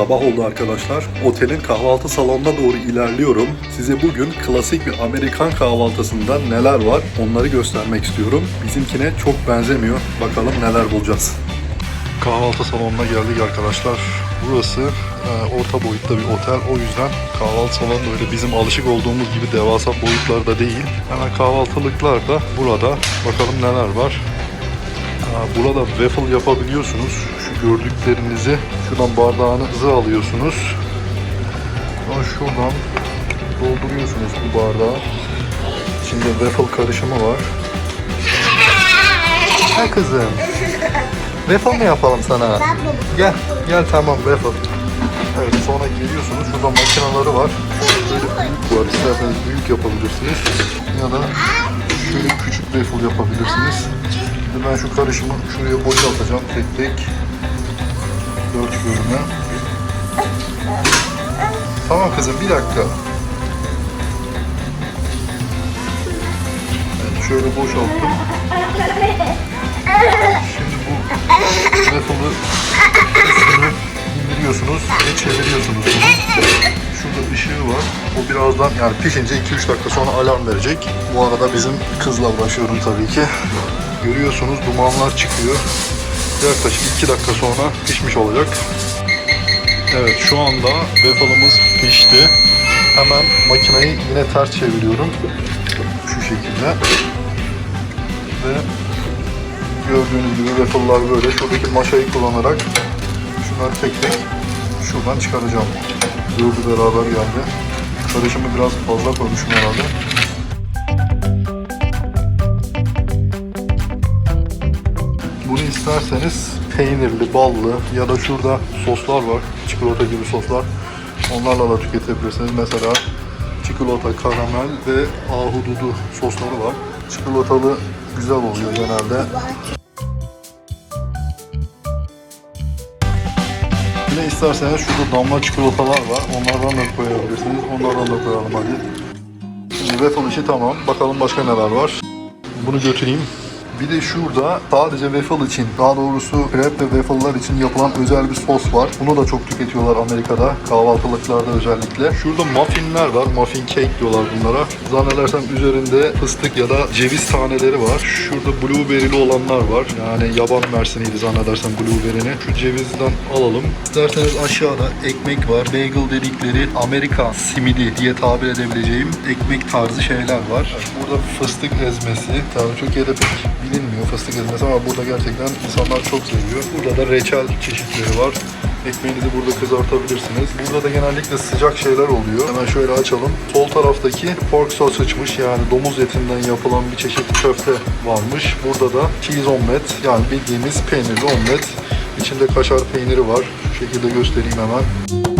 Sabah oldu arkadaşlar. Otelin kahvaltı salonuna doğru ilerliyorum. Size bugün klasik bir Amerikan kahvaltısında neler var onları göstermek istiyorum. Bizimkine çok benzemiyor. Bakalım neler bulacağız. Kahvaltı salonuna geldik arkadaşlar. Burası e, orta boyutta bir otel. O yüzden kahvaltı salonu öyle bizim alışık olduğumuz gibi devasa boyutlarda değil. Hemen kahvaltılıklar da burada. Bakalım neler var. Burada waffle yapabiliyorsunuz. Gördüklerinizi şuradan bardağınızı alıyorsunuz. Sonra şuradan dolduruyorsunuz bu bardağı. İçinde waffle karışımı var. Ha kızım. Waffle mi yapalım sana? Gel, gel tamam waffle. Evet sonra geliyorsunuz. Şurada makineleri var. Böyle büyük var. İsterseniz büyük yapabilirsiniz. Ya da şöyle küçük waffle yapabilirsiniz. Şimdi ben şu karışımı şuraya boşaltacağım tek tek. Dört bölüme. Tamam kızım bir dakika. Evet, şöyle boşalttım. Şimdi bu waffle'ı üstünü indiriyorsunuz ve çeviriyorsunuz. Şurada ışığı var. O birazdan yani pişince 2-3 dakika sonra alarm verecek. Bu arada bizim kızla uğraşıyorum tabii ki. Görüyorsunuz dumanlar çıkıyor. Yaklaşık 2 dakika sonra pişmiş olacak. Evet şu anda waffle'ımız pişti. Hemen makineyi yine ters çeviriyorum. Şu şekilde. Ve gördüğünüz gibi waffle'lar böyle. Şuradaki maşayı kullanarak şunları tek tek şuradan çıkaracağım. Dördü beraber geldi. Karışımı biraz fazla koymuşum herhalde. Bunu isterseniz peynirli, ballı ya da şurada soslar var. Çikolata gibi soslar. Onlarla da tüketebilirsiniz. Mesela çikolata, karamel ve ahududu sosları var. Çikolatalı güzel oluyor genelde. Yine isterseniz şurada damla çikolatalar var. Onlardan da koyabilirsiniz. Onlardan da koyalım hadi. Şimdi waffle işi tamam. Bakalım başka neler var. Bunu götüreyim. Bir de şurada sadece waffle için, daha doğrusu crepe ve waffle'lar için yapılan özel bir sos var. Bunu da çok tüketiyorlar Amerika'da, kahvaltılıklarda özellikle. Şurada muffinler var, muffin cake diyorlar bunlara. Zannedersem üzerinde fıstık ya da ceviz taneleri var. Şurada blueberry'li olanlar var. Yani yaban mersiniydi zannedersem blueberry'ni. Şu cevizden alalım. İsterseniz aşağıda ekmek var. Bagel dedikleri Amerikan simidi diye tabir edebileceğim ekmek tarzı şeyler var. Burada fıstık ezmesi. Tabii Türkiye'de pek bilinmiyor fıstık ezmesi ama burada gerçekten insanlar çok seviyor. Burada da reçel çeşitleri var. Ekmeğinizi burada kızartabilirsiniz. Burada da genellikle sıcak şeyler oluyor. Hemen şöyle açalım. Sol taraftaki pork sausage'mış yani domuz etinden yapılan bir çeşit köfte varmış. Burada da cheese omlet yani bildiğimiz peynirli omlet. İçinde kaşar peyniri var. Şu şekilde göstereyim hemen.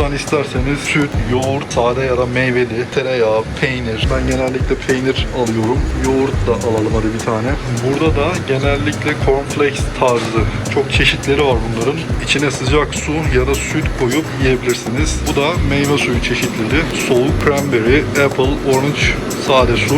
Buradan isterseniz süt, yoğurt, sade ya da meyveli, tereyağı, peynir. Ben genellikle peynir alıyorum. Yoğurt da alalım hadi bir tane. Burada da genellikle cornflakes tarzı çok çeşitleri var bunların. İçine sıcak su ya da süt koyup yiyebilirsiniz. Bu da meyve suyu çeşitleri. Soğuk cranberry, apple, orange, sade su.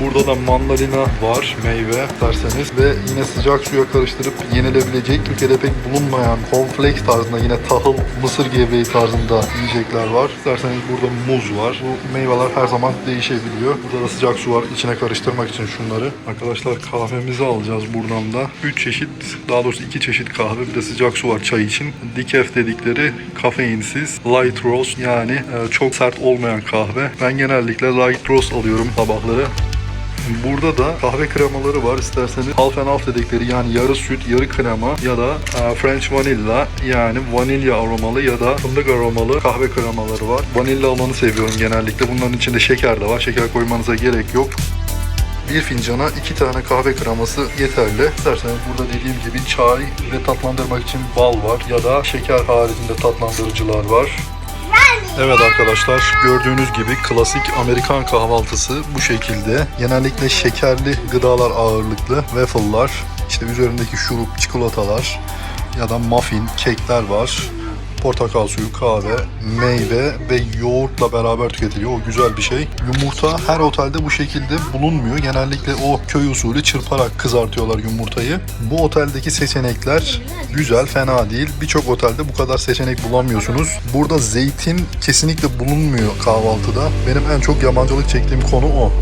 Burada da mandalina var, meyve derseniz ve yine sıcak suya karıştırıp yenilebilecek Türkiye'de pek bulunmayan cornflakes tarzında yine tahıl, mısır gevreği tarzında yiyecekler var. İsterseniz burada muz var. Bu meyveler her zaman değişebiliyor. Burada da sıcak su var içine karıştırmak için şunları. Arkadaşlar kahvemizi alacağız buradan da. 3 çeşit, daha doğrusu 2 çeşit kahve bir de sıcak su var çay için. Decaf dedikleri kafeinsiz light roast yani e, çok sert olmayan kahve. Ben genellikle light roast alıyorum sabahları. Burada da kahve kremaları var. İsterseniz half and half dedikleri yani yarı süt, yarı krema ya da e, French vanilla yani vanilya aromalı ya da fındık aromalı kahve kremaları var. Vanilya almanı seviyorum genellikle. Bunların içinde şeker de var. Şeker koymanıza gerek yok. Bir fincana iki tane kahve kreması yeterli. İsterseniz burada dediğim gibi çay ve tatlandırmak için bal var ya da şeker haricinde tatlandırıcılar var. Evet arkadaşlar gördüğünüz gibi klasik Amerikan kahvaltısı bu şekilde. Genellikle şekerli gıdalar ağırlıklı. Waffle'lar, işte üzerindeki şurup, çikolatalar ya da muffin, kekler var. Portakal suyu, kahve, meyve ve yoğurtla beraber tüketiliyor. O güzel bir şey. Yumurta her otelde bu şekilde bulunmuyor. Genellikle o köy usulü çırparak kızartıyorlar yumurtayı. Bu oteldeki seçenekler güzel, fena değil. Birçok otelde bu kadar seçenek bulamıyorsunuz. Burada zeytin kesinlikle bulunmuyor kahvaltıda. Benim en çok yabancılık çektiğim konu o.